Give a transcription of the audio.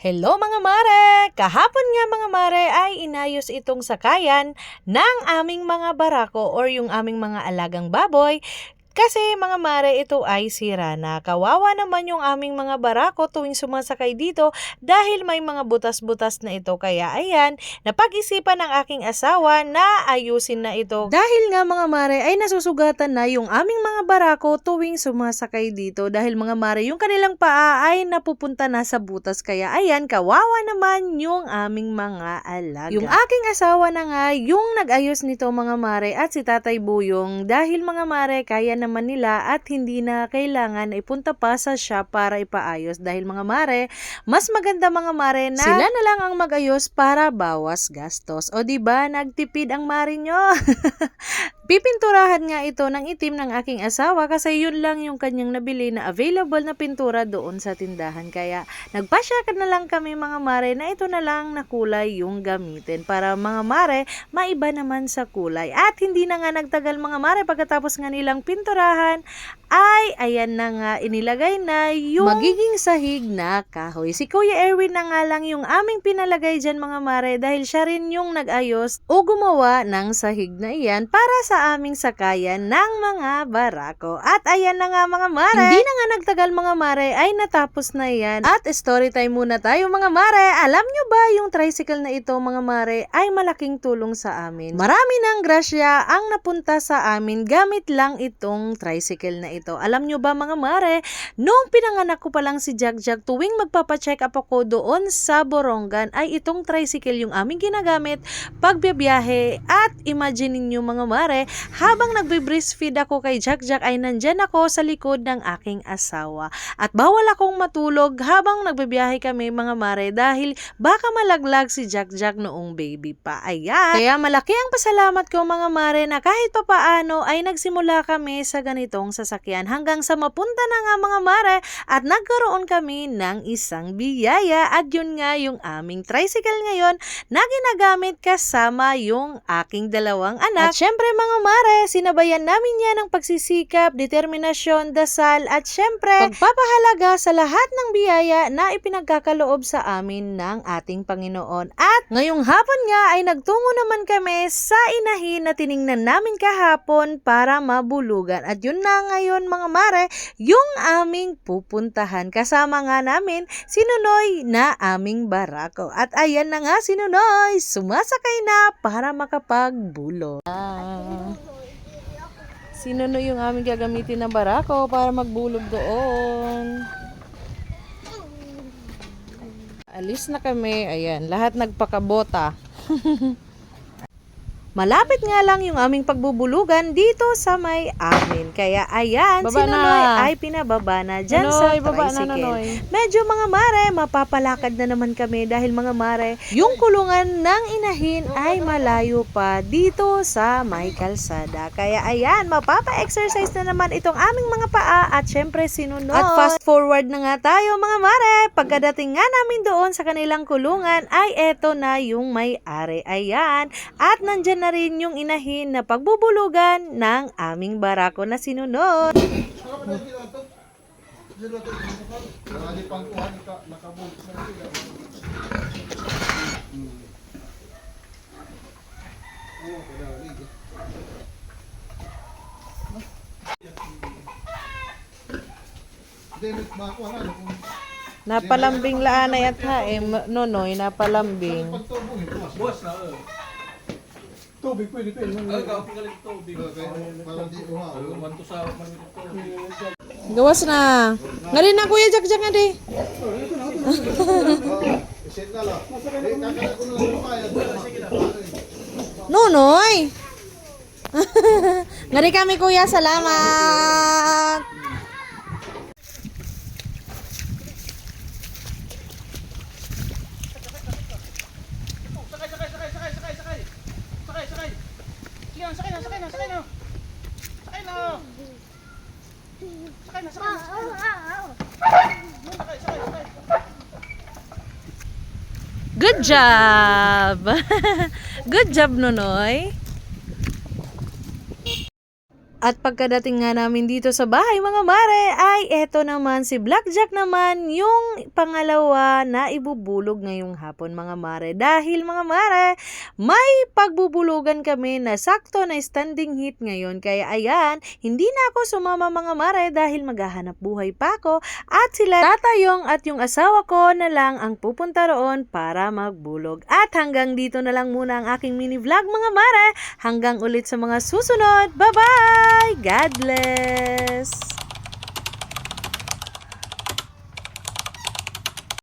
Hello mga mare! Kahapon nga mga mare ay inayos itong sakayan ng aming mga barako or yung aming mga alagang baboy kasi mga mare ito ay sira na. Kawawa naman yung aming mga barako tuwing sumasakay dito dahil may mga butas-butas na ito. Kaya ayan, napag-isipan ng aking asawa na ayusin na ito. Dahil nga mga mare ay nasusugatan na yung aming mga barako tuwing sumasakay dito. Dahil mga mare yung kanilang paa ay napupunta na sa butas. Kaya ayan, kawawa naman yung aming mga alaga. Yung aking asawa na nga yung nag-ayos nito mga mare at si Tatay Buyong dahil mga mare kaya naman nila at hindi na kailangan ipunta pa sa shop para ipaayos dahil mga mare mas maganda mga mare na sila na lang ang mag-ayos para bawas gastos. O di ba nagtipid ang mare nyo? Pipinturahan nga ito ng itim ng aking asawa kasi yun lang yung kanyang nabili na available na pintura doon sa tindahan. Kaya nagpasya ka na lang kami mga mare na ito na lang na kulay yung gamitin para mga mare maiba naman sa kulay. At hindi na nga nagtagal mga mare pagkatapos nga nilang pinturahan ay ayan na nga inilagay na yung magiging sahig na kahoy. Si Kuya Erwin na nga lang yung aming pinalagay dyan mga mare dahil siya rin yung nag-ayos o gumawa ng sahig na iyan para sa aming sakayan ng mga barako. At ayan na nga mga mare. Hindi na nga nagtagal mga mare ay natapos na yan. At story time muna tayo mga mare. Alam nyo ba yung tricycle na ito mga mare ay malaking tulong sa amin. Marami ng grasya ang napunta sa amin gamit lang itong tricycle na ito. Alam nyo ba mga mare, Noong pinanganak ko pa lang si Jagjag, tuwing magpapacheck up ako doon sa Borongan, ay itong tricycle yung aming ginagamit pagbibiyahe. At imagine niyo mga mare, habang nagbe-breastfeed ako kay Jagjag ay nandyan ako sa likod ng aking asawa. At bawal akong matulog habang nagbibiyahe kami mga mare dahil baka malaglag si Jagjag noong baby pa. Ayan. Kaya malaki ang pasalamat ko mga mare na kahit pa paano ay nagsimula kami sa ganitong sasakyan hanggang sa mapunta na nga mga mare at nagkaroon kami ng isang biyaya at yun nga yung aming tricycle ngayon na ginagamit kasama yung aking dalawang anak. At syempre mga mare, sinabayan namin yan ng pagsisikap, determinasyon, dasal at syempre pagpapahalaga sa lahat ng biyaya na ipinagkakaloob sa amin ng ating Panginoon. At ngayong hapon nga ay nagtungo naman kami sa inahin na tiningnan namin kahapon para mabulugan. At yun na ngayon mga mare, yung aming pupuntahan. Kasama nga namin si Nunoy na aming barako. At ayan na nga si Nunoy, sumasakay na para makapagbulo. Ah. Si Nunoy yung aming gagamitin na barako para magbulog doon. Alis na kami. Ayan, lahat nagpakabota. Malapit nga lang yung aming pagbubulugan dito sa may amin. Kaya ayan, Baba si na. Nonoy ay pinababa na dyan sa Nonoy, baba na, tricycle. Nonoy. Medyo mga mare, mapapalakad na naman kami dahil mga mare, yung kulungan ng inahin ay malayo pa dito sa may kalsada. Kaya ayan, mapapa-exercise na naman itong aming mga paa at syempre sinunod. At fast forward na nga tayo mga mare. Pagkadating nga namin doon sa kanilang kulungan ay eto na yung may-ari. Ayan. At nandyan na rin yung inahin na pagbubulugan ng aming barako na sinunod. Napalambing laanay at hae, nonoy, napalambing. Na, eh. Tubig pwede pwede. Ay, kapi ka lang tubig. Aluman to sa manit tubig. Gawas na. Ngalin na kuya jak jak adi. Nonoy. Ngari kami kuya, salamat. Sakay, sakay, sakay, sakay, sakay, sakay. Sakay, sakay. Sige na, sakay na, sakay na, sakay na. Sakay na. Sakay na, sakay na, sakay na. Sakay, sakay, sakay. Good job. Good job, Nonoy. At pagkadating nga namin dito sa bahay mga mare, ay eto naman si Blackjack naman yung pangalawa na ibubulog ngayong hapon mga mare. Dahil mga mare, may pagbubulugan kami na sakto na standing heat ngayon. Kaya ayan, hindi na ako sumama mga mare dahil maghahanap buhay pa ako at sila tatayong at yung asawa ko na lang ang pupunta roon para magbulog. At hanggang dito na lang muna ang aking mini vlog mga mare. Hanggang ulit sa mga susunod. Bye-bye! God bless!